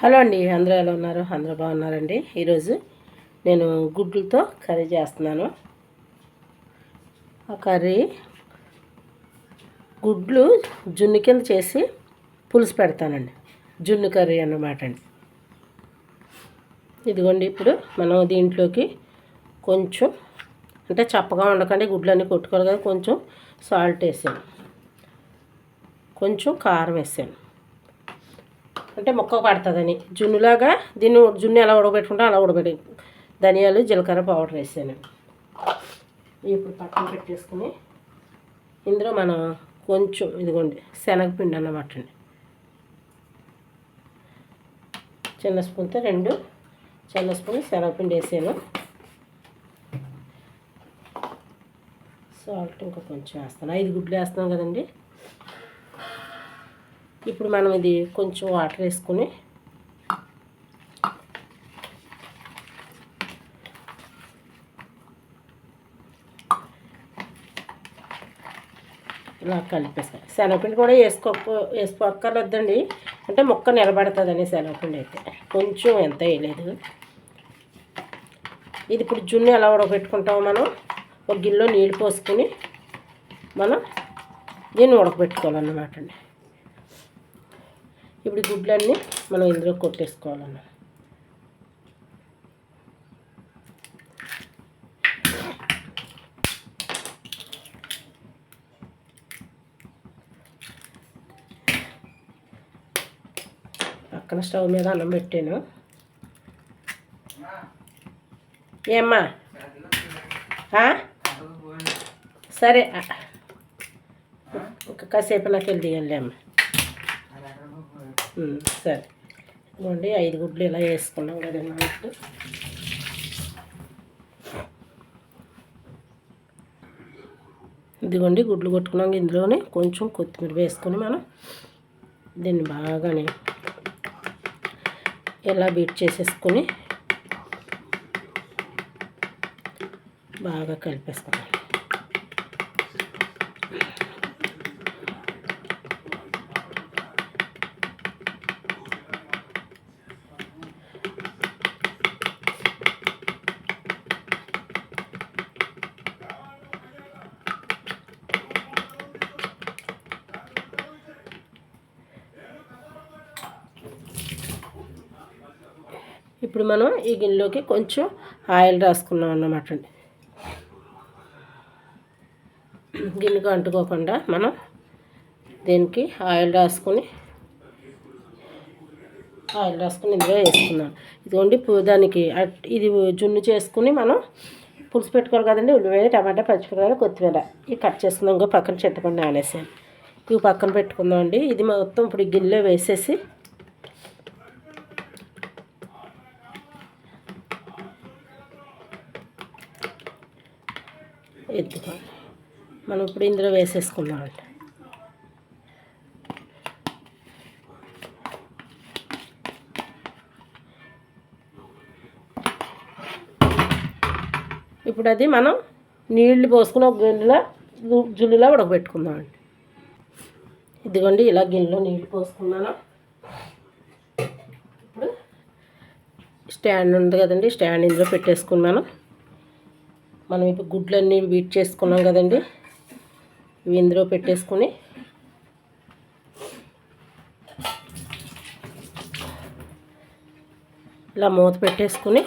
Hello అండి అందరూ ఎలా ఉన్నారు? అందరూ బాగున్నారండి. ఈరోజు నేను గుడ్లతో కర్రీ చేస్తున్నాను. ఆ కర్రీ గుడ్లు జున్ను కింద చేసి పులుసు పెడతానండి. జున్ను కర్రీ అన్నమాట అండి. ఇదిగోండి ఇప్పుడు మనం దీంట్లోకి కొంచెం అంటే చప్పగా ఉండకండి గుడ్లన్నీ కొట్టుకోవాలి కదా కొంచెం సాల్ట్ వేసాను. కొంచెం కారం వేసాను. అంటే మొక్క పడుతుందని. జున్నులాగా దీన్ని జున్ను ఎలా ఉడకబెట్టుకుంటా అలా ఉడకబెట్టి ధనియాలు జీలకర్ర పౌడర్ వేసాను ఇప్పుడు పక్కన పెట్టేసుకుని ఇందులో మనం కొంచెం ఇదిగోండి శనగపిండి అన్నమాట అండి. చిన్న స్పూన్తో రెండు చిన్న స్పూన్ శనగపిండి వేసాను. సాల్ట్ ఇంకా కొంచెం వేస్తాను. ఐదు గుడ్లు వేస్తున్నాం కదండి. ఇప్పుడు మనం ఇది కొంచెం వాటర్ వేసుకుని ఇలా కలిపేస్తాం. శనగపిండి కూడా వేసుకో వేసుకోక్కర్లేదండి. అంటే మొక్క నిలబడుతుందని శనగపిండి అయితే. కొంచెం ఎంత వేయలేదు. ఇది ఇప్పుడు జున్ను ఎలా ఉడకబెట్టుకుంటామో మనం ఒక గిన్నెలో నీళ్ళు పోసుకుని మనం దీన్ని ఉడకబెట్టుకోవాలన్నమాట అండి. ఇప్పుడు గుడ్లన్నీ మనం ఇందులో కొట్టేసుకోవాలన్నమాట. పక్కన స్టవ్ మీద అన్నం పెట్టాను. ఏమ్మా? సరే ఒక కాసేపు నాకు వెళ్ళి తీయాలి అమ్మా. సరే. ఇదిగోండి ఐదు గుడ్లు ఇలా వేసుకున్నాం కదండి గుడ్లు ఇదిగోండి గుడ్లు కొట్టుకున్నాక ఇందులోనే. కొంచెం కొత్తిమీర వేసుకొని మనం దీన్ని బాగానే ఇలా బీట్ చేసేసుకొని బాగా కలిపేసుకున్నాం ఇప్పుడు మనం ఈ గిన్నెలోకి కొంచెం ఆయిల్ రాసుకున్నాం అన్నమాట అండి. గిన్నెకు అంటుకోకుండా మనం దీనికి ఆయిల్ రాసుకొని ఆయిల్ రాసుకొని ఇందులో వేసుకున్నాం ఇదిగోండి దానికి ఇది జున్ను చేసుకుని మనం పులుసు పెట్టుకోవాలి కదండి ఉల్లిపాయ టమాటా పచ్చిమిరపకాయలు కొత్తిమీర. ఇవి కట్ చేసుకుందాం ఇంకో పక్కన చింతపండు నానేసాను ఇవి పక్కన పెట్టుకుందాం అండి. ఇది మొత్తం ఇప్పుడు గిన్నెలో వేసేసి ఎత్తుకోవాలి. మనం ఇప్పుడు ఇందులో వేసేసుకున్నామండి ఇప్పుడు అది మనం నీళ్ళు పోసుకుని ఒక గిన్నెలో జుల్లులో ఉడకబెట్టుకుందామండి. ఇదిగోండి ఇలా గిన్నెలో నీళ్ళు పోసుకున్నాను. ఇప్పుడు స్టాండ్ ఉంది కదండి స్టాండ్ ఇందులో పెట్టేసుకున్నాను. మనం ఇప్పుడు గుడ్లన్నీ బీట్ చేసుకున్నాం కదండి. ఇవి ఇందులో పెట్టేసుకుని ఇలా మూత పెట్టేసుకుని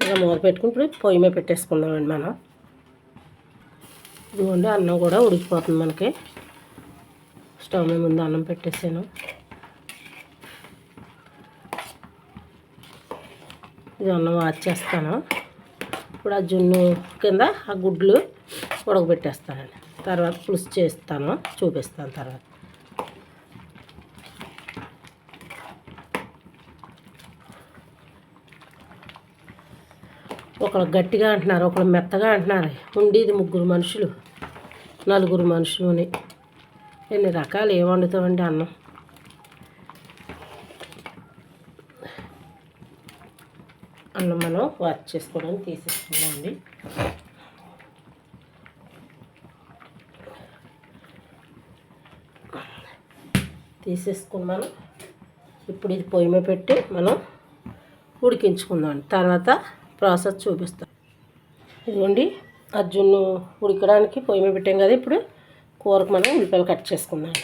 ఇలా మూత పెట్టుకుని ఇప్పుడు పొయ్యి మీద పెట్టేసుకుందామండి మనం. ఇదిగోండి అన్నం కూడా ఉడికిపోతుంది మనకి. స్టవ్ మీద ముందు అన్నం పెట్టేసాను. ఇది అన్నం వాచేస్తాను ఇప్పుడు ఆ జున్ను కింద ఆ గుడ్లు ఉడకబెట్టేస్తానండి. తర్వాత పులుసు చేస్తాను చూపిస్తాను తర్వాత. ఒకళ్ళు గట్టిగా అంటున్నారు ఒకళ్ళు మెత్తగా అంటున్నారు. ఉండేది ముగ్గురు మనుషులు నలుగురు మనుషులుని ఎన్ని రకాలు ఏ వండుతామండి అన్నం? అన్నం మనం వాచ్ చేసుకోవడానికి తీసేసుకున్నామండి మనం ఇప్పుడు ఇది పొయ్యి మీద పెట్టి మనం ఉడికించుకుందాం తర్వాత ప్రాసెస్ చూపిస్తాం. ఇదిగోండి అర్జున్ను ఉడకడానికి పొయ్యి మీద పెట్టాం కదా ఇప్పుడు. కూరకు మనం ఉల్లిపాయలు కట్ చేసుకుందాం.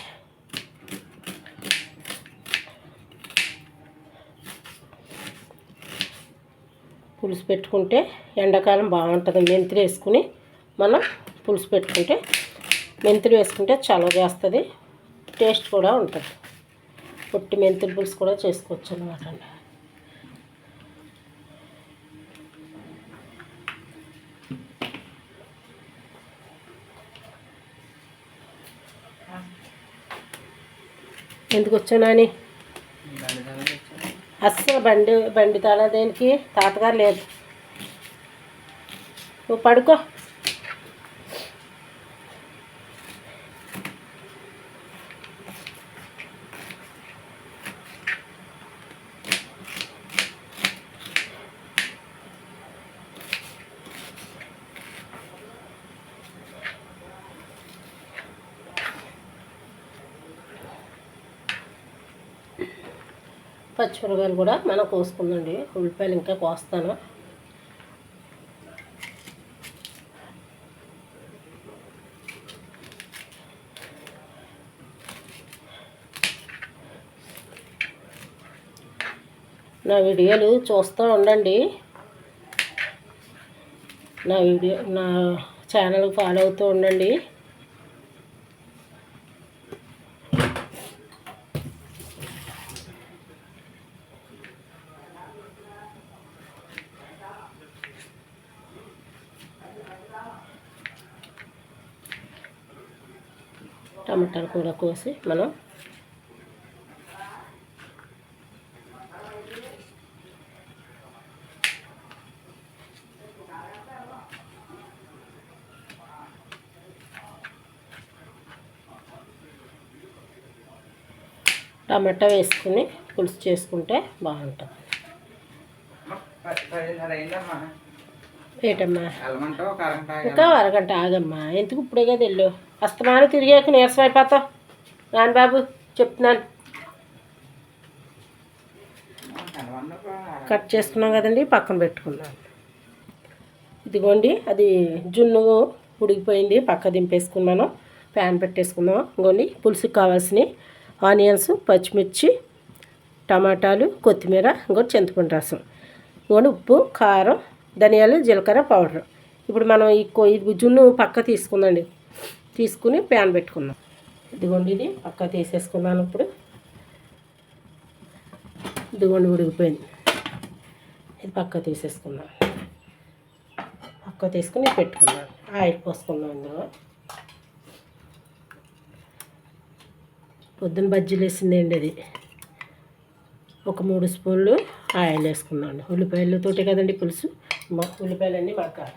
పులుసు పెట్టుకుంటే ఎండాకాలం బాగుంటుంది. మెంతులు వేసుకుని మనం పులుసు పెట్టుకుంటే మెంతులు వేసుకుంటే చలవ చేస్తుంది. టేస్ట్ కూడా ఉంటుంది. పొట్టి మెంతులు పులుసు కూడా చేసుకోవచ్చు అనమాట అండి ఎందుకు వచ్చానని అస్సలు బండి బండి తాళ దేనికి? తాతగారు లేదు నువ్వు పడుకో. కూరగాయలు కూడా మనం కోసుకుందండి. ఉల్లిపాయలు ఇంకా కోస్తాను. నా వీడియోలు చూస్తూ ఉండండి. నా వీడియో నా ఛానల్ ఫాలో అవుతూ ఉండండి. టమాటాలు కూడా కోసి మనం టమాటా వేసుకుని పులుసు చేసుకుంటే బాగుంటుంది. ఏటమ్మా? ఇంకా అరగంట ఆగమ్మా. ఎందుకు ఇప్పుడే కదా వెళ్ళు అస్తమానం తిరిగాక నీరసం అయిపోతావు నాన్న బాబు చెప్తున్నాను. కట్ చేసుకున్నాం కదండి పక్కన పెట్టుకున్నాం ఇదిగోండి అది జున్ను ఉడికిపోయింది పక్క దింపేసుకుని మనం. ప్యాన్ పెట్టేసుకుందాం. ఇంకోండి పులుసుకి కావాల్సినవి ఆనియన్స్ పచ్చిమిర్చి టమాటాలు కొత్తిమీర ఇంకోటి చింతపండు రసం. ఇంకోటి ఉప్పు కారం ధనియాలు జీలకర్ర పౌడర్. ఇప్పుడు మనం ఈ కో ఇది జున్ను పక్క తీసుకుందండి. తీసుకుని ప్యాన్ పెట్టుకుందాం. ఇదిగోండి ఇది పక్క తీసేసుకున్నాను ఇప్పుడు. ఇదిగోండి ఉడికిపోయింది. ఇది పక్క తీసేసుకున్నాను పక్క తీసుకుని పెట్టుకున్నాను ఆయిల్ పోసుకున్నాం ఇందులో. పొద్దున్న బజ్జీలు వేసిందండి అది? ఒక మూడు స్పూన్లు ఆయిల్ వేసుకున్నాను ఉల్లిపాయలతోటే కదండి పులుసు. ఉల్లిపాయలన్నీ మగ్గాలి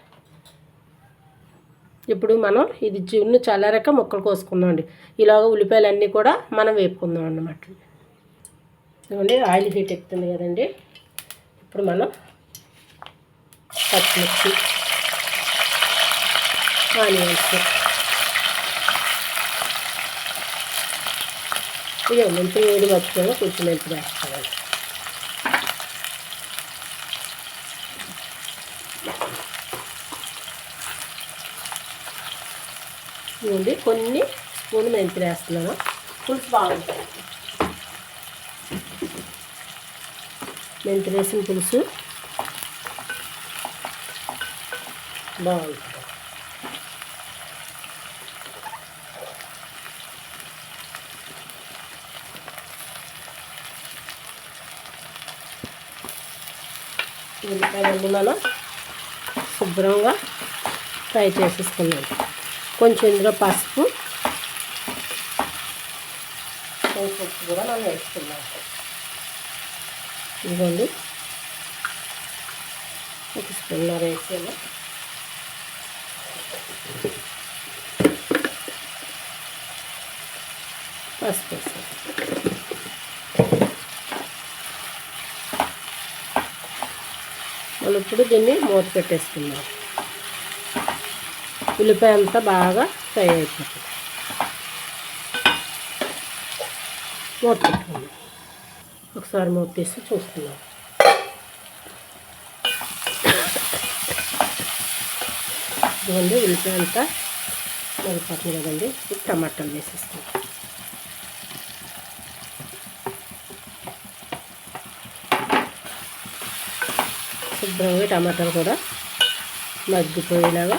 ఇప్పుడు మనం ఇది జున్ను చల్లారాక ముక్కలు కోసుకుందాం అండి. ఇలాగ ఉల్లిపాయలు అన్నీ కూడా మనం వేపుకుందాం అన్నమాట. ఇదిగోండి ఆయిల్ హీట్ ఎక్కుతుంది కదండి. ఇప్పుడు మనం పచ్చిమిర్చి ఆనియన్స్. ఇదే మెంతులు వేడి మర్చిపోయి కొంచెం మెంతులు వేస్తామండి ఇవ్వండి కొన్ని స్పూన్ మెంతులు వేస్తున్నాను. పులుసు బాగుంటుంది. మెంతులు వేసిన పులుసు బాగుంటుంది. ఉల్లిపాయలన్నీ మనం శుభ్రంగా ఫ్రై చేసేసుకున్నాం. కొంచెం ఇందులో పసుపు. కొంచెం ఉప్పు కూడా మనం వేసుకున్నాం ఇదిగోండి. ఒక స్పూన్నర వేసాము పసుపు వేసాము మనం ఇప్పుడు దీన్ని మూత పెట్టేసుకుందాం. ఉల్లిపాయ అంతా బాగా ఫ్రై అయిపోతుంది మూత పెట్టుకుందాం ఒకసారి మూత తీసి చూస్తున్నాం ఇదిగోండి ఉల్లిపాయ అంతా మరిపోతుంది కదండి. ఇప్పుడు టమాటాలు వేసేస్తాం. శుభ్రంగా టమాటాలు కూడా మగ్గిపోయేలాగా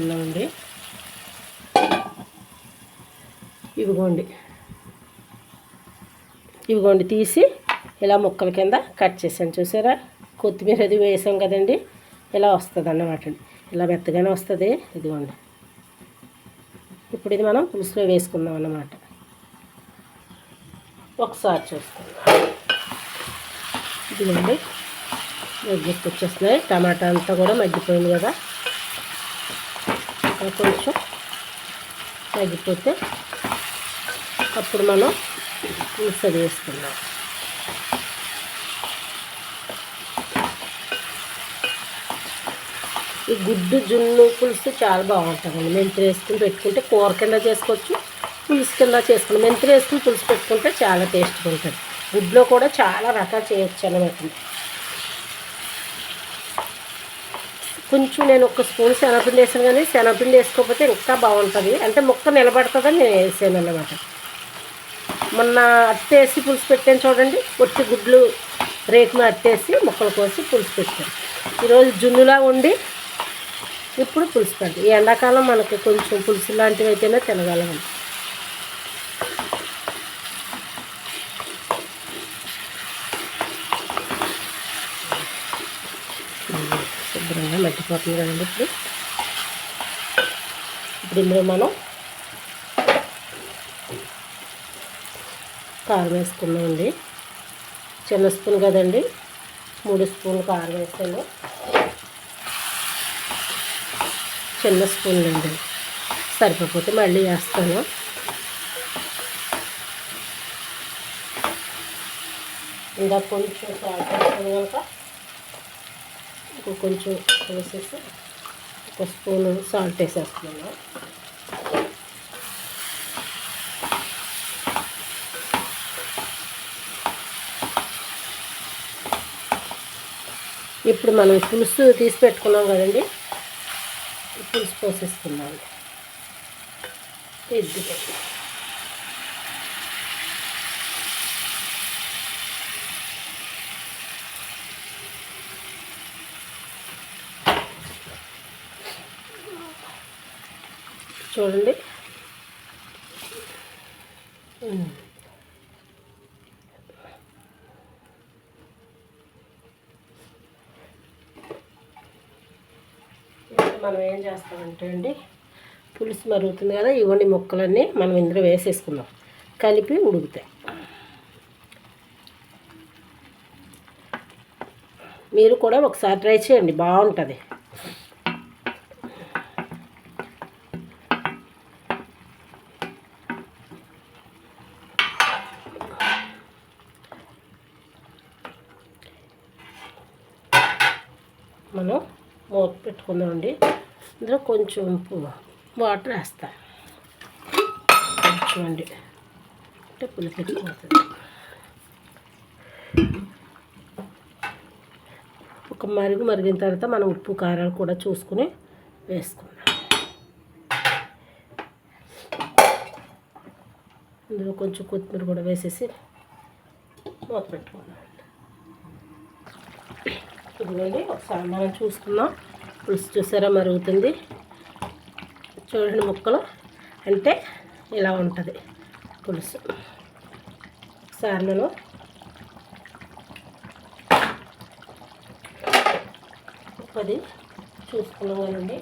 మూత ఇవిగోండి. ఇవిగోండి తీసి ఇలా ముక్కల కింద కట్ చేసాను చూసారా? కొత్తిమీర అది వేసాం కదండి. ఇలా వస్తుంది అన్నమాట ఇలా మెత్తగానే వస్తుంది. ఇదిగోండి. ఇప్పుడు ఇది మనం పులుసులో వేసుకుందాం అన్నమాట ఒకసారి చూసుకుందాం. ఇదిగోండి. మగ్గిపోయి వచ్చేస్తున్నాయి. టమాటా అంతా కూడా మగ్గిపోయింది కదా. కొంచెం తగ్గిపోతే అప్పుడు మనం పులుసు వేసుకుందాం. ఈ గుడ్డు జున్ను పులుసు చాలా బాగుంటుందండి. మెంతులు వేసుకుని పెట్టుకుంటే కూర కింద చేసుకోవచ్చు పులుసు కింద చేసుకుని మెంతులు వేసుకుని పులుసు పెట్టుకుంటే చాలా టేస్ట్గా ఉంటుంది. గుడ్లో కూడా చాలా రకాలు చేయొచ్చు అనమాట కొంచెం నేను ఒక స్పూన్ శనగపిండి వేసాను కానీ శనగపిండి వేసుకోకపోతే ఇంకా బాగుంటుంది. అంటే ముక్క నిలబడుతుందని నేను వేసాను అన్నమాట. మొన్న అట్టేసి పులుసు పెట్టాను చూడండి. ఒట్టి గుడ్లు రేకును అట్టేసి ముక్కలు కోసి పులుసు పెట్టాను. ఈరోజు జున్నులా ఉండి ఇప్పుడు పులుసు పెట్టి ఈ ఎండాకాలం మనకి కొంచెం పులుసు లాంటివి అయితేనే తినగలం. శుభ్రంగా కదండి ఇప్పుడు. ఇప్పుడు ఇందులో మనం కారం వేసుకున్నామండి చిన్న స్పూన్ కదండి. మూడు స్పూన్లు కారం వేసాను. చిన్న స్పూన్లు అండి. సరిపోతే మళ్ళీ వేస్తాను. ఇంకా కొంచెం సాల్ట్ వేస్తాను కనుక. ఇంకో కొంచెం వేసేసి ఒక స్పూన్ సాల్ట్ వేసేస్తున్నాను. ఇప్పుడు మనం పులుసు తీసి పెట్టుకున్నాం కదండి పులుసు పోసేసుకున్నాం ఇది చూడండి. మనం ఏం చేస్తామంటే అండి పులుసు మరుగుతుంది కదా ఇవ్వండి ముక్కలన్నీ మనం ఇందులో వేసేసుకుందాం. కలిపి ఉడుకుతాయి. మీరు కూడా ఒకసారి ట్రై చేయండి బాగుంటుంది మనం మూత పెట్టుకుందామండి ఇందులో కొంచెం ఉప్పు వాటర్ వేస్తా. కొంచెం అండి. అంటే పులుపు ఒక మరుగు మరిగిన తర్వాత మనం ఉప్పు కారాలు కూడా చూసుకుని వేసుకుందాం. ఇందులో కొంచెం కొత్తిమీర కూడా వేసేసి మూత పెట్టుకుందాం. ఇదిగోండి ఒకసారి మనం చూసుకుందాం. పులుసు చూసారా? మరుగుతుంది. చూడండి ముక్కలు. అంటే ఇలా ఉంటుంది పులుసు. ఒకసారి మనం పది చూసుకున్నాం కదండి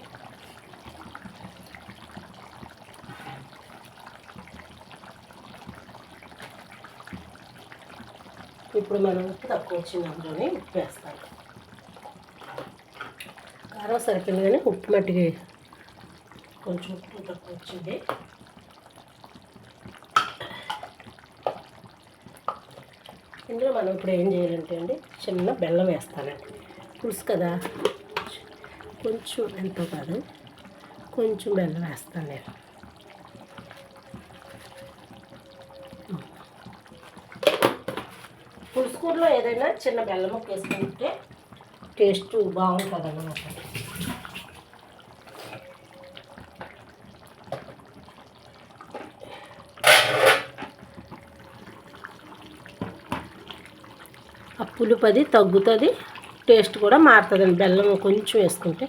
ఇప్పుడు మనం తక్కువ వచ్చిన అందులోనే ఉప్పు కారం సరిపోయింది కానీ ఉప్పు మట్టికి కొంచెం ఉప్పు తక్కువ వచ్చింది. ఇందులో మనం ఇప్పుడు ఏం చేయాలంటే అండి చిన్న బెల్లం వేస్తానండి. పులుసు కదా? కొంచెం ఎంతో కాదు కొంచెం బెల్లం వేస్తాను నేను. పులుసు కూరలో ఏదైనా చిన్న బెల్లం వేసుకుంటే టేస్ట్ బాగుంటుంది అన్నమాట ఆ పులుపది తగ్గుతుంది టేస్ట్ కూడా మారుతుందండి. బెల్లం కొంచెం వేసుకుంటే.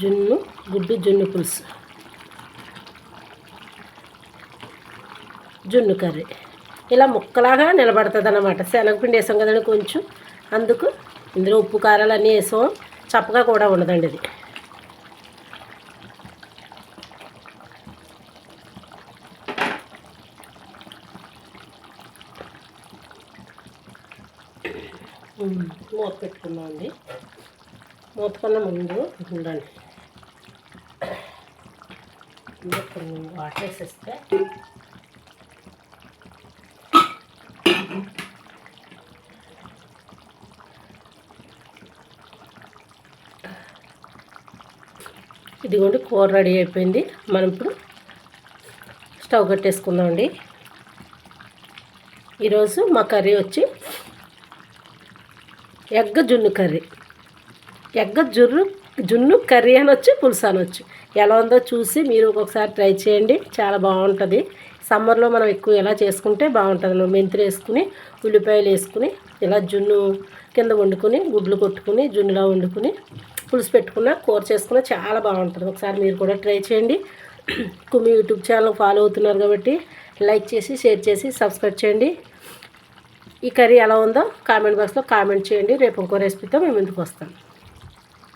జున్ను గుడ్డు జున్ను పులుసు. జున్ను కర్రీ. ఇలా ముక్కలాగా నిలబడుతుంది అనమాట శనగపిండి వేసాం కదండి కొంచెం. అందుకు ఇందులో ఉప్పు కారాలు అన్నీ వేసాం. చప్పగా కూడా ఉండదండి ఇది. మూత పెట్టుకుందాం అండి మూత కన్నా ముందు ఉండండి. కొన్ని వాటర్ వేసేస్తే ఇదిగోండి కూర రెడీ అయిపోయింది. మనం ఇప్పుడు స్టవ్ కట్టేసుకుందామండి. ఈరోజు మా కర్రీ వచ్చి ఎగ్గ జున్ను కర్రీ. ఎగ్గ జుర్రు జున్ను కర్రీ అనొచ్చు పులుసు అనొచ్చు. ఎలా ఉందో చూసి మీరు ఒక్కొక్కసారి ట్రై చేయండి. చాలా బాగుంటుంది. సమ్మర్లో మనం ఎక్కువ ఎలా చేసుకుంటే బాగుంటుంది. మెంతులు వేసుకుని ఉల్లిపాయలు వేసుకుని ఇలా జున్ను కింద వండుకొని గుడ్లు కొట్టుకుని జున్నులా వండుకుని పులుసు పెట్టుకున్న కూర చేసుకున్న చాలా బాగుంటుంది. ఒకసారి మీరు కూడా ట్రై చేయండి. కుమి యూట్యూబ్ ఛానల్ ఫాలో అవుతున్నారు కాబట్టి లైక్ చేసి షేర్ చేసి సబ్స్క్రైబ్ చేయండి. ఈ కర్రీ ఎలా ఉందో కామెంట్ బాక్స్లో కామెంట్ చేయండి. రేపు ఇంకో రెసిపీతో మేము ఇందుకు వస్తాం.